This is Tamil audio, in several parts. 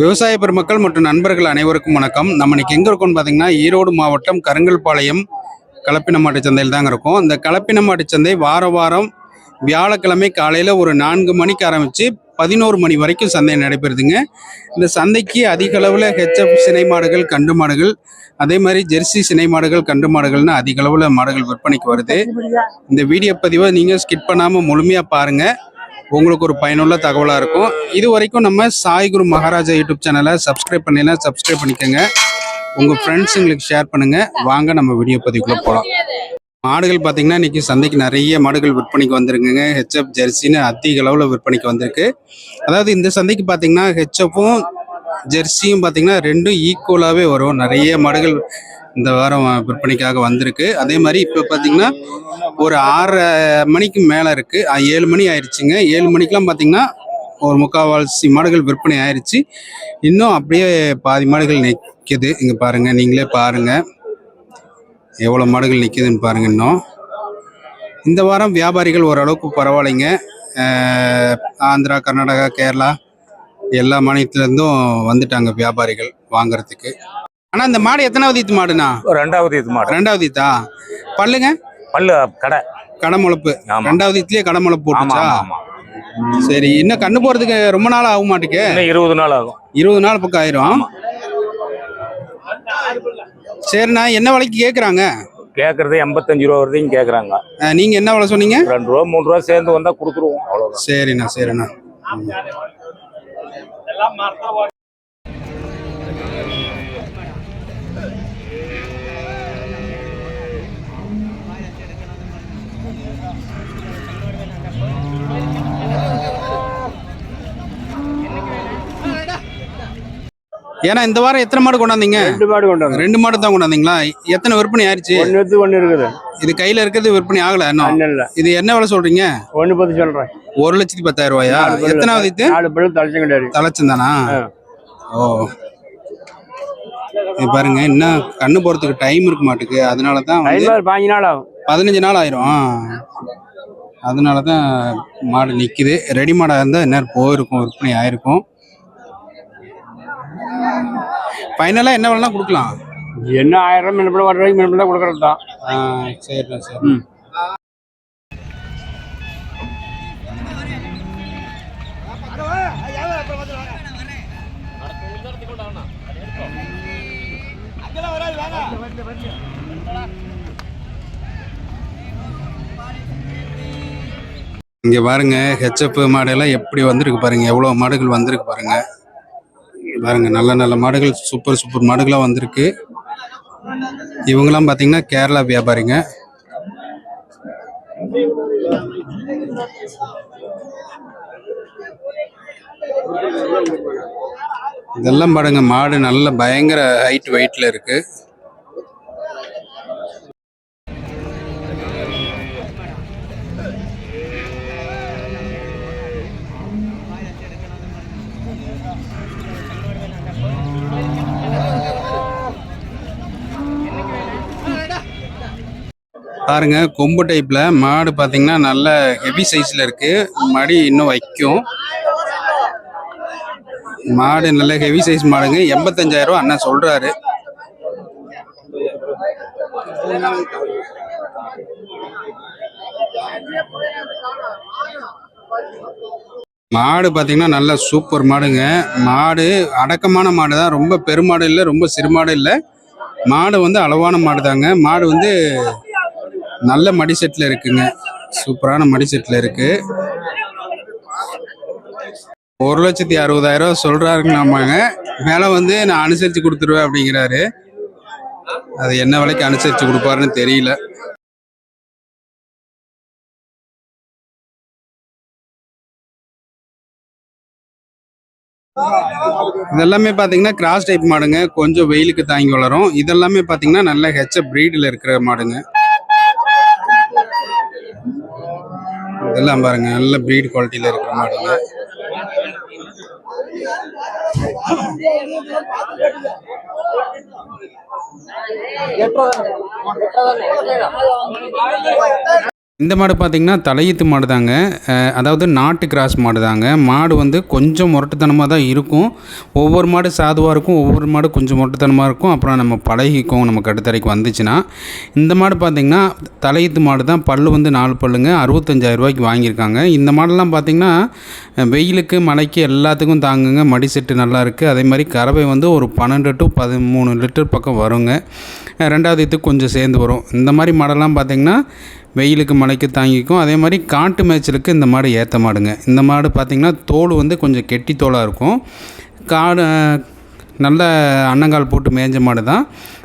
விவசாய பெருமக்கள் மற்றும் நண்பர்கள் அனைவருக்கும் வணக்கம். நம்ம இன்னைக்கு எங்க இருக்கோம்னு பாத்தீங்கன்னா ஈரோடு மாவட்டம் கருங்கல்பாளையம் கலப்பினமாட்டு சந்தையில் தாங்க இருக்கும். இந்த கலப்பினமாட்டு சந்தை வார வாரம் வியாழக்கிழமை காலையில ஒரு நான்கு மணிக்கு ஆரம்பிச்சு பதினோரு மணி வரைக்கும் சந்தை நடைபெறுதுங்க. இந்த சந்தைக்கு அதிக அளவில் ஹெச்எஃப் சினை மாடுகள் கண்டு மாடுகள் அதே மாதிரி ஜெர்சி சினை மாடுகள் கண்டு மாடுகள்னு அதிக அளவில் மாடுகள் விற்பனைக்கு வருது. இந்த வீடியோ பதிவை நீங்கள் ஸ்கிப் பண்ணாமல் முழுமையாக பாருங்கள் உங்களுக்கு ஒரு பயனுள்ள தகவலாக இருக்கும். இது வரைக்கும் நம்ம சாய் குரு மகாராஜா யூடியூப் சேனலை சப்ஸ்கிரைப் பண்ணலாம் சப்ஸ்கிரைப் பண்ணிக்கோங்க. உங்கள் ஃப்ரெண்ட்ஸுங்களுக்கு ஷேர் பண்ணுங்க. வாங்க நம்ம வீடியோ பதிவுக்குள்ளே போகலாம் மாடுகள் பார்த்தீங்கன்னா இன்னைக்கு சந்தைக்கு நிறைய மாடுகள் விற்பனைக்கு வந்திருக்குங்க. ஹெச்எஃப் ஜெர்சின்னு அதிக அளவில் விற்பனைக்கு வந்திருக்கு. அதாவது இந்த சந்தைக்கு பார்த்தீங்கன்னா ஹெச்எஃப்பும் ஜெர்சியும் பார்த்தீங்கன்னா ரெண்டும் ஈக்குவலாகவே வரும். நிறைய மாடுகள் இந்த வாரம் விற்பனைக்காக வந்திருக்கு. அதே மாதிரி இப்போ பார்த்தீங்கன்னா ஒரு ஆறரை மணிக்கு மேலே இருக்குது ஏழு மணி ஆயிடுச்சுங்க ஏழு மணிக்கெலாம் பார்த்தீங்கன்னா ஒரு முக்கால்வாசி மாடுகள் விற்பனை ஆயிடுச்சு இன்னும் அப்படியே பாதி மாடுகள் நிற்கிது இங்கே பாருங்கள் நீங்களே பாருங்கள் எவ்வளோ மாடுகள் நிற்கிதுன்னு பாருங்கள் இன்னும். இந்த வாரம் வியாபாரிகள் ஓரளவுக்கு பரவாயில்லைங்க. ஆந்திரா கர்நாடகா கேரளா எல்லா மாநிலத்திலேருந்தும் வந்துட்டாங்க வியாபாரிகள் வாங்குறதுக்கு. ஆனால் இந்த மாடு எத்தனாவது ஈத்து மாடுண்ணா? ரெண்டாவது இது மாடு. ரெண்டாவது ஈத்தா? பல்லுங்க? பல்லு கடை. கடமுளப்பு ஆமா. ரெண்டாவது ஈத்துலயே கடமுளப்பு ஆமா போட்டுச்சா சரி இன்னும் கண்ணு போறதுக்கு ரொம்ப நாள் ஆக மாட்டுக்கு? இருபது நாள் ஆகும். இருபது நாள் பக்கம் ஆயிரும். சரிண்ணா என்ன விலைக்கு கேக்குறாங்க? கேட்கறது எண்பத்தஞ்சு ரூபா வரைக்கும் கேட்குறாங்க அஹ், நீங்க என்ன விலை சொன்னீங்க? ரெண்டு ரூபா மூணு ரூபா சேர்ந்து வந்தா கொடுத்துருவோம் அவ்வளவுதான். சரிண்ணா சரிண்ணா. ஏன்னா இந்த வாரம் எத்தனை மாடு கொண்டாந்தீங்க? ரெண்டு மாடு கொண்டாங்க ரெண்டு மாடு தான் கொண்டாந்தீங்களா? எத்தனை விற்பனை ஆயிடுச்சு? எடுத்து ஒன்னு இருக்குது. இது கையில இருக்கிறது விற்பனை ஆகல இன்னும்? இது என்ன விலை சொல்றீங்க? ஒன்னு பத்தி சொல்றேன். ஒரு லட்சத்தி பத்தாயிரம் ரூபாயா. எத்தனாவது இது? நாலு பல்லு தலைச்சங்கடாரி தலைச்சந்தானா ஆ. ஓ. இது பாருங்க இன்னும் கண்ணு போறதுக்கு டைம் இருக்க மாட்டுக்கு. அதனால தான் பாஞ்சு நாள் ஆகும். பதினஞ்சு நாள் ஆயிரும். அதனால தான் மாடு நிக்குது. ரெடி மாடா இருந்தா இந்நேரம் போயிருக்கும் விற்பனை ஆயிருக்கும். ஃபைனலா என்ன வேணா கொடுக்கலாம். என்ன ஆயிரம் மினப்பில் வர வரைக்கும் மினப்பில் கொடுக்கறது தான். ஆ, சரிண்ணா சரி. ம். இங்க பாருங்க ஹெச்எப் மாடெல்லாம் எப்படி வந்திருக்கு பாருங்க. எவ்வளவு மாடுகள் வந்திருக்கு பாருங்க. பாருங்க நல்ல நல்ல மாடுகள் சூப்பர் சூப்பர் மாடுகளா வந்திருக்கு. இவங்கெல்லாம் பாத்தீங்கன்னா கேரளா வியாபாரிங்க. இதெல்லாம் பாருங்க மாடு நல்ல பயங்கர ஹைட் வெயிட்ல இருக்கு. பாருங்க கொம்பு டைப்ல மாடு பாத்தீங்கன்னா நல்ல ஹெவி சைஸ்ல இருக்கு. மடி இன்னும் வைக்கும். மாடு நல்ல ஹெவி சைஸ் மாடுங்க. எண்பத்தஞ்சாயிரம் ரூபா அண்ணன் சொல்றாரு. மாடு பாத்தீங்கன்னா நல்ல சூப்பர் மாடுங்க. மாடு அடக்கமான மாடு தான். ரொம்ப பெருமாடு இல்லை ரொம்ப சிறுமாடு இல்லை. மாடு வந்து அளவான மாடு தாங்க மாடு வந்து நல்ல மடி செட்டில் இருக்குங்க. சூப்பரான மடி செட்டில் இருக்கு. ஒரு லட்சத்தி அறுபதாயிரம் ரூபா சொல்றாருங்களாமாங்க. மேலே வந்து நான் அனுசரித்து கொடுத்துருவேன் அப்படிங்கிறாரு. அது என்ன விலைக்கு அனுசரித்து கொடுப்பாருன்னு தெரியல. இதெல்லாமே பார்த்தீங்கன்னா கிராஸ் டைப் மாடுங்க. கொஞ்சம் வெயிலுக்கு தாங்கி வளரும். இதெல்லாமே பார்த்தீங்கன்னா நல்ல ஹெச்ச ப்ரீடில் இருக்கிற மாடுங்க. இதெல்லாம் பாருங்க நல்ல ப்ரீட் குவாலிட்டியில் இருக்கிற மாடுங்க இந்த மாடு பார்த்திங்கன்னா தலையீத்து மாடு தாங்க. அதாவது நாட்டு கிராஸ் மாடு தாங்க. மாடு வந்து கொஞ்சம் முரட்டுத்தனமாக தான் இருக்கும். ஒவ்வொரு மாடு சாதுவாக இருக்கும் ஒவ்வொரு மாடு கொஞ்சம் முரட்டுத்தனமாக இருக்கும். அப்புறம் நம்ம பழகிக்கும் நம்ம கட்டுத்தரைக்கு வந்துச்சுன்னா. இந்த மாடு பார்த்திங்கன்னா தலையீத்து மாடு தான். பல்லு வந்து நாலு பல்லுங்க அறுபத்தஞ்சாயிரம் ரூபாய்க்கு வாங்கியிருக்காங்க. இந்த மாடெல்லாம் பார்த்திங்கன்னா வெயிலுக்கு மழைக்கு எல்லாத்துக்கும் தாங்குங்க. மடி செட்டு நல்லா இருக்குது அதே மாதிரி கறவை வந்து ஒரு பன்னெண்டு டு பதிமூணு லிட்டர் பக்கம் வருங்க. ரெண்டாவது இதுக்கு கொஞ்சம் சேர்ந்து வரும். இந்த மாதிரி மாடெல்லாம் பார்த்திங்கன்னா வெயிலுக்கு மழைக்கு தாங்கிக்கும். அதே மாதிரி காட்டு மேய்ச்சலுக்கு இந்த மாடு ஏற்ற மாடுங்க. இந்த மாடு பார்த்திங்கன்னா தோல் வந்து கொஞ்சம் கெட்டி தோலாக இருக்கும். காடு நல்ல அன்னங்கால் போட்டு மேய்ஞ்ச மாடு தான்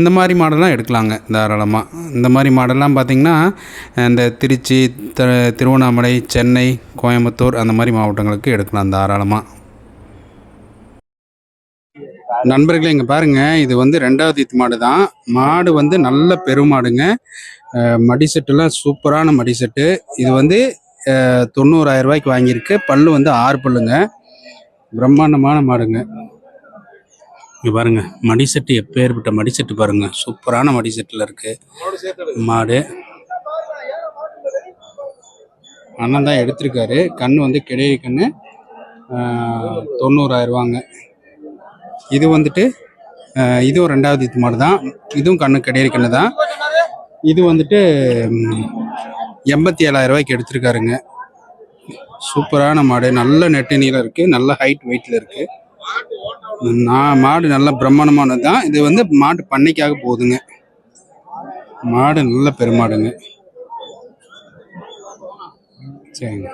இந்த மாதிரி மாடெல்லாம் எடுக்கலாங்க தாராளமாக இந்த மாதிரி மாடெல்லாம் பார்த்திங்கன்னா இந்த திருச்சி த திருவண்ணாமலை சென்னை கோயம்புத்தூர் அந்த மாதிரி மாவட்டங்களுக்கு எடுக்கலாம் தாராளமாக நண்பர்களே இங்கே பாருங்கள் இது வந்து ரெண்டாவது ஈத்து மாடு தான் மாடு வந்து நல்ல பெருமாடுங்க. மடி செட்டுலாம் சூப்பரான மடி செட்டு இது வந்து தொண்ணூறாயிரம் ரூபாய்க்கு வாங்கியிருக்கு. பல்லு வந்து ஆறு பல்லுங்க. பிரம்மாண்டமான மாடுங்க. இங்கே பாருங்க மடி செட்டு எப்பேற்பட்ட மடி செட்டு பாருங்க. சூப்பரான மடி செட்டில் இருக்கு. மாடு. அண்ணன் தான் எடுத்திருக்காரு. கண் வந்து கிடையை கண் தொண்ணூறாயிரம் ரூபாங்க. இது வந்துட்டு இதுவும் ரெண்டாவது இது மாடு தான் இதுவும் கண்ணு கிடையாது கண்ணு தான் இது வந்துட்டு எண்பத்தி ஏழாயிரம் ரூபாய்க்கு எடுத்திருக்காருங்க. சூப்பரான மாடு. நல்ல நெட்டு நீளம் இருக்கு. நல்ல ஹைட் வெயிட்ல இருக்கு. நான் மாடு நல்ல பிரம்மாண்டமானது தான். இது வந்து மாட்டு பண்ணைக்காக போகுதுங்க. மாடு நல்ல பெருமாடுங்க. சரிங்க.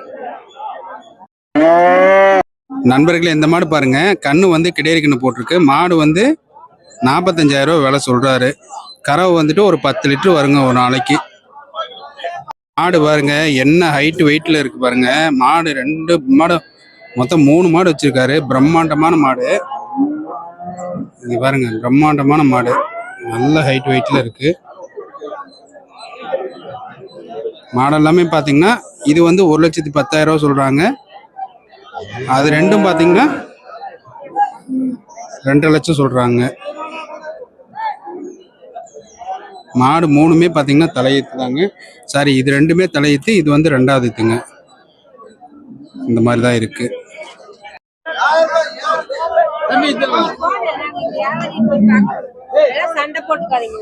நண்பர்களே இந்த மாடு பாருங்க. கண்ணு வந்து கிடேரி போட்டிருக்கு. மாடு வந்து நாற்பத்தஞ்சாயிரம் ரூபா விலை சொல்றாரு. கறவை வந்துட்டு ஒரு பத்து லிட்டர் வருங்க ஒரு நாளைக்கு. மாடு பாருங்க என்ன ஹைட் வெயிட்ல இருக்கு பாருங்க. மாடு ரெண்டு மாடு மொத்தம் மூணு மாடு வச்சிருக்காரு. பிரம்மாண்டமான மாடு. இங்க பாருங்க பிரம்மாண்டமான மாடு. நல்ல ஹைட் வெயிட்ல இருக்கு. மாடு எல்லாமே பாத்தீங்கன்னா இது வந்து ஒரு லட்சத்தி பத்தாயிரம் ரூபா சொல்றாங்க. அது ரெண்டும் பாத்தீங்கன்னா ரெண்டு லட்சம் சொல்றாங்க. மாடு மூணுமே பார்த்தீங்கன்னா தலையீத்து தாங்க சாரி இது ரெண்டுமே தலையீத்து இது வந்து ரெண்டாவது ஈத்துங்க இந்த மாதிரி தான் இருக்கு சண்டை போட்டுக்காதீங்க.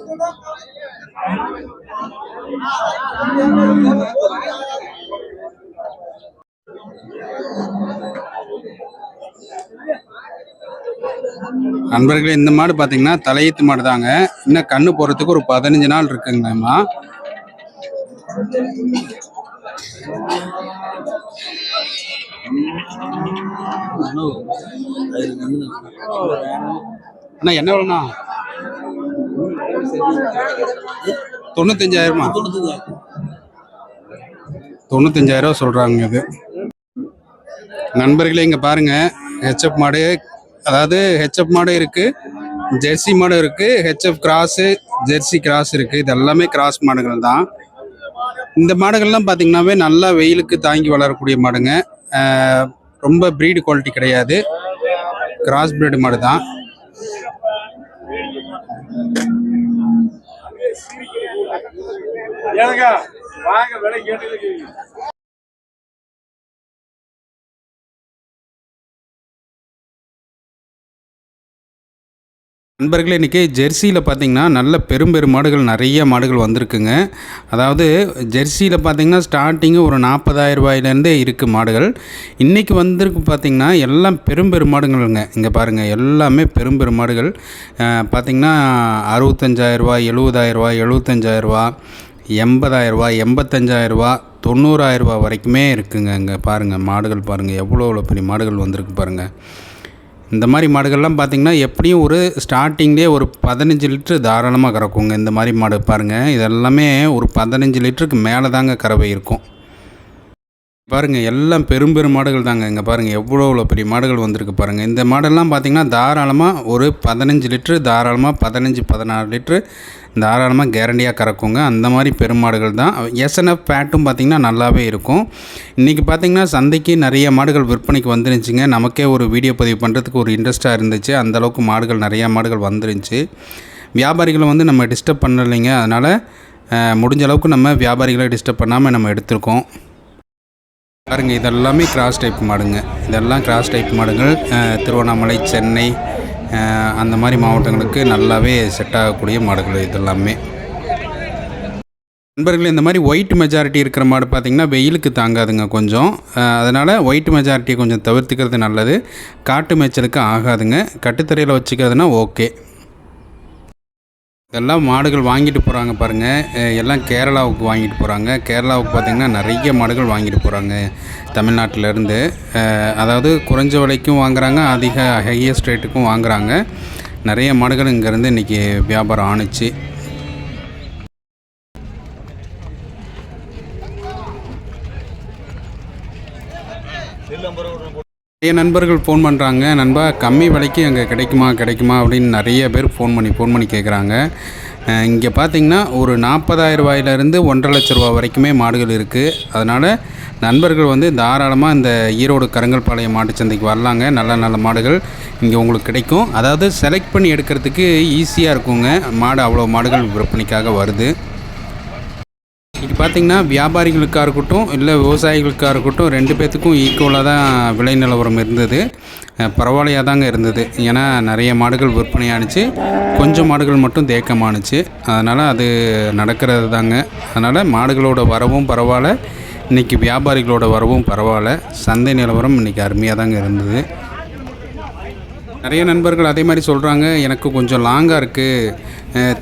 நண்பர்களே இந்த மாடு பாத்தீங்கன்னா தலையீத்து மாடு தாங்க இன்னும் கண்ணு போறதுக்கு ஒரு பதினஞ்சு நாள் இருக்குங்கம்மா அண்ணா என்ன வேணும்ண்ணா தொண்ணூத்தஞ்சாயிரமா? தொண்ணூத்தஞ்சாயிரம். ரூபா சொல்றாங்க இது. நண்பர்களே இங்கே பாருங்கள் ஹெச்எப் மாடு அதாவது ஹெச்எப் மாடு இருக்குது ஜெர்சி மாடு இருக்குது ஹெச்எஃப் கிராஸு ஜெர்சி கிராஸ் இருக்குது இது எல்லாமே கிராஸ் மாடுகள் தான். இந்த மாடுகள்லாம் பார்த்திங்கனாவே நல்லா வெயிலுக்கு தாங்கி வளரக்கூடிய மாடுங்க. ரொம்ப ப்ரீடு குவாலிட்டி கிடையாது. கிராஸ் ப்ரீடு மாடு தான். நண்பர்களே இன்றைக்கி ஜெர்சியில் பார்த்திங்கன்னா நல்ல பெரும் பெரும் மாடுகள் நிறைய மாடுகள் வந்திருக்குங்க. அதாவது ஜெர்சியில் பார்த்திங்கன்னா ஸ்டார்டிங்கு ஒரு நாற்பதாயிரம் ரூபாயிலேருந்தே இருக்குது மாடுகள். இன்றைக்கி வந்திருக்கு பார்த்தீங்கன்னா எல்லாம் பெரும் பெரும் மாடுகள்ங்க. இங்கே பாருங்கள் எல்லாமே பெரும் பெரும் மாடுகள். பார்த்திங்கன்னா அறுபத்தஞ்சாயிரரூபா எழுபதாயிரரூபா எழுபத்தஞ்சாயிரரூபா எண்பதாயிரரூபா எண்பத்தஞ்சாயிரரூபா தொண்ணூறாயிரரூபா வரைக்குமே இருக்குங்க. இங்கே பாருங்கள் மாடுகள் பாருங்கள் எவ்வளோ எவ்வளோ பெரிய மாடுகள் வந்திருக்கு பாருங்கள் இந்த மாதிரி மாடுகள்லாம் பார்த்தீங்கன்னா எப்படியும் ஒரு ஸ்டார்டிங்லேயே ஒரு பதினஞ்சு லிட்ரு தாராளமாக கறக்குங்க. இந்த மாதிரி மாடு பாருங்கள் இதெல்லாமே ஒரு பதினஞ்சு லிட்டருக்கு மேலே தாங்க கறவை இருக்கும். பாருங்கள் எல்லாம் பெரும் பெரும் மாடுகள் தாங்க. இங்கே பாருங்கள் எவ்வளோ எவ்வளோ பெரிய மாடுகள் வந்திருக்கு பாருங்கள் இந்த மாடெல்லாம் பார்த்தீங்கன்னா தாராளமாக ஒரு பதினஞ்சு லிட்ரு தாராளமாக பதினஞ்சு பதினாறு லிட்ரு தாராளமாக கேரண்டியாக கறக்குங்க. அந்த மாதிரி பெருமாடுகள் தான். எஸ்என்எஃப் பேட்டும் பார்த்திங்கன்னா நல்லாவே இருக்கும். இன்றைக்கி பார்த்திங்கன்னா சந்தைக்கு நிறைய மாடுகள் விற்பனைக்கு வந்துருந்துச்சுங்க. நமக்கே ஒரு வீடியோ பதிவு பண்ணுறதுக்கு ஒரு இன்ட்ரெஸ்ட்டாக இருந்துச்சு. அந்த அளவுக்கு மாடுகள் நிறையா மாடுகள் வந்துருந்துச்சு. வியாபாரிகளை வந்து நம்ம டிஸ்டர்ப் பண்ணலைங்க. அதனால் முடிஞ்ச அளவுக்கு நம்ம வியாபாரிகளை டிஸ்டர்ப் பண்ணாமல் நம்ம எடுத்திருக்கோம். பாருங்க இதெல்லாமே கிராஸ் டைப் மாடுங்க. இதெல்லாம் கிராஸ் டைப் மாடுகள். திருவண்ணாமலை சென்னை அந்த மாதிரி மாவட்டங்களுக்கு நல்லாவே செட் ஆகக்கூடிய மாடுகள் இதெல்லாமே. நண்பர்களே இந்த மாதிரி ஒயிட் மெஜாரிட்டி இருக்கிற மாடு பார்த்திங்கன்னா வெயிலுக்கு தாங்காதுங்க கொஞ்சம். அதனால் ஒயிட் மெஜாரிட்டியை கொஞ்சம் தவிர்த்துக்கிறது நல்லது. காட்டு மேய்ச்சலுக்கு ஆகாதுங்க. கட்டுத்தரையில் வச்சுக்கிறதுனா ஓகே இதெல்லாம் மாடுகள் வாங்கிட்டு போகிறாங்க பாருங்கள் எல்லாம் கேரளாவுக்கு வாங்கிட்டு போகிறாங்க கேரளாவுக்கு பார்த்திங்கன்னா நிறைய மாடுகள் வாங்கிட்டு போகிறாங்க தமிழ்நாட்டிலேருந்து. அதாவது குறைஞ்ச விலைக்கும் வாங்குறாங்க அதிக ஹையஸ்ட் ரேட்டுக்கும் வாங்குறாங்க. நிறைய மாடுகள் இங்கேருந்து இன்றைக்கி வியாபாரம் ஆணுச்சு. நிறைய நண்பர்கள் ஃபோன் பண்ணுறாங்க நண்பா கம்மி விலைக்கு அங்கே கிடைக்குமா கிடைக்குமா அப்படின்னு நிறைய பேர் ஃபோன் பண்ணி ஃபோன் பண்ணி கேட்குறாங்க இங்கே பார்த்தீங்கன்னா ஒரு நாற்பதாயிரம் ரூபாயிலேருந்து ஒன்றரை லட்ச ரூபா வரைக்குமே மாடுகள் இருக்குது அதனால் நண்பர்கள் வந்து தாராளமாக இந்த ஈரோடு கருங்கல்பாளையம் மாட்டுச்சந்தைக்கு வரலாங்க. நல்ல நல்ல மாடுகள் இங்கே உங்களுக்கு கிடைக்கும். அதாவது செலக்ட் பண்ணி எடுக்கிறதுக்கு ஈஸியாக இருக்குங்க. மாடு அவ்வளோ மாடுகள் விற்பனைக்காக வருது. இது பார்த்திங்கன்னா வியாபாரிகளுக்காக இருக்கட்டும் இல்லை விவசாயிகளுக்காக இருக்கட்டும் ரெண்டு பேர்த்துக்கும் ஈக்குவலாக தான் விலை நிலவரம் இருந்தது. பரவாயில்லையாக தாங்க இருந்தது. ஏன்னா நிறைய மாடுகள் விற்பனையானுச்சு கொஞ்சம் மாடுகள் மட்டும் தேக்கமானுச்சு அதனால் அது நடக்கிறது தாங்க. அதனால் மாடுகளோட வரவும் பரவாயில்ல. இன்றைக்கி வியாபாரிகளோட வரவும் பரவாயில்ல. சந்தை நிலவரம் இன்றைக்கி அருமையாக தாங்க இருந்தது. நிறைய நண்பர்கள் அதே மாதிரி சொல்கிறாங்க எனக்கு கொஞ்சம் லாங்காக இருக்குது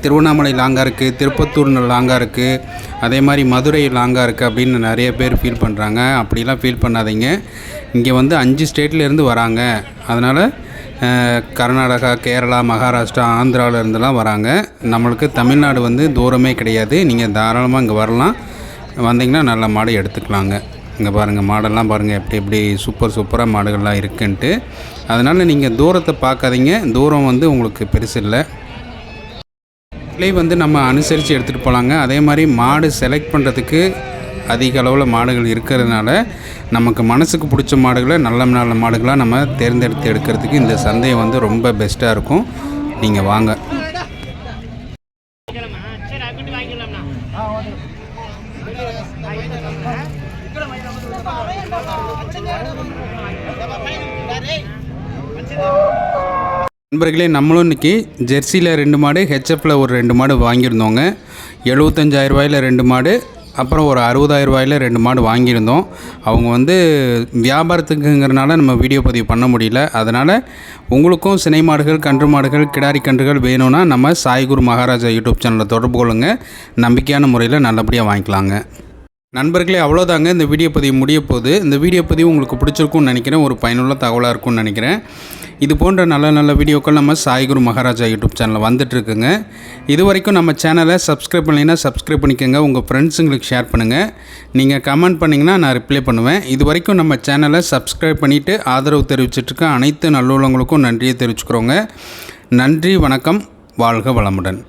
திருவண்ணாமலை லாங்காக இருக்குது திருப்பத்தூர் லாங்காக இருக்குது அதே மாதிரி மதுரை லாங்காக இருக்குது அப்படின்னு நிறைய பேர் ஃபீல் பண்ணுறாங்க அப்படிலாம் ஃபீல் பண்ணாதீங்க. இங்கே வந்து அஞ்சு ஸ்டேட்லேருந்து வராங்க. அதனால் கர்நாடகா கேரளா மகாராஷ்டிரா ஆந்திராவிலேருந்துலாம் வராங்க. நம்மளுக்கு தமிழ்நாடு வந்து தூரமே கிடையாது. நீங்கள் தாராளமாக இங்கே வரலாம். வந்தீங்கன்னா நல்ல மாடு எடுத்துக்கலாங்க. இங்கே பாருங்கள் மாடெல்லாம் பாருங்கள் எப்படி எப்படி சூப்பர் சூப்பராக மாடுகள்லாம் இருக்குன்ட்டு. அதனால் நீங்கள் தூரத்தை பார்க்காதீங்க. தூரம் வந்து உங்களுக்கு பெருசு இல்லை. விலை வந்து நம்ம அனுசரித்து எடுத்துகிட்டு போகலாங்க அதே மாதிரி மாடு செலக்ட் பண்ணுறதுக்கு அதிக அளவில் மாடுகள் இருக்கிறதுனால நமக்கு மனசுக்கு பிடிச்ச மாடுகளை நல்ல நல்ல மாடுகளாக நம்ம தேர்ந்தெடுத்து எடுக்கிறதுக்கு இந்த சந்தை வந்து ரொம்ப பெஸ்ட்டாக இருக்கும். நீங்கள் வாங்க. நண்பர்களே நம்மளும் இன்றைக்கி ஜெர்சியில் ரெண்டு மாடு ஹெச்எஃப்பில் ஒரு ரெண்டு மாடு வாங்கியிருந்தோங்க. எழுபத்தஞ்சாயிரரூபாயில் ரெண்டு மாடு அப்புறம் ஒரு அறுபதாயிரரூபாயில் ரெண்டு மாடு வாங்கியிருந்தோம். அவங்க வந்து வியாபாரத்துக்குங்கிறனால நம்ம வீடியோ பதிவு பண்ண முடியல. அதனால் உங்களுக்கும் சினை மாடுகள் கன்று மாடுகள் கிடாரி கன்றுகள் வேணும்னா நம்ம சாய்குரு மகாராஜா யூடியூப் சேனலை தொடர்பு கொள்ளுங்கள் நம்பிக்கையான முறையில் நல்லபடியாக வாங்கிக்கலாங்க. நண்பர்களே அவ்வளோதாங்க. இந்த வீடியோ பதிவு முடிய போகுது. இந்த வீடியோ பதிவு உங்களுக்கு பிடிச்சிருக்கும்னு நினைக்கிறேன். ஒரு பயனுள்ள தகவலாக இருக்கும்னு நினைக்கிறேன். இது போன்ற நல்ல நல்ல வீடியோக்கள் நம்ம சாய்குரு மகாராஜா யூடியூப் சேனலில் வந்துட்டுருக்குங்க. இது வரைக்கும் நம்ம சேனலை சப்ஸ்கிரைப் பண்ணலைன்னா சப்ஸ்கிரைப் பண்ணிக்கோங்க. உங்கள் ஃப்ரெண்ட்ஸுங்களுக்கு ஷேர் பண்ணுங்கள் நீங்கள் கமெண்ட் பண்ணிங்கன்னா நான் ரிப்ளை பண்ணுவேன். இது வரைக்கும் நம்ம சேனலை சப்ஸ்கிரைப் பண்ணிவிட்டு ஆதரவு தெரிவிச்சிட்ருக்க அனைத்து நல்லுள்ளவங்களுக்கும் நன்றியை தெரிவிச்சுக்கிறோங்க. நன்றி வணக்கம். வாழ்க வளமுடன்.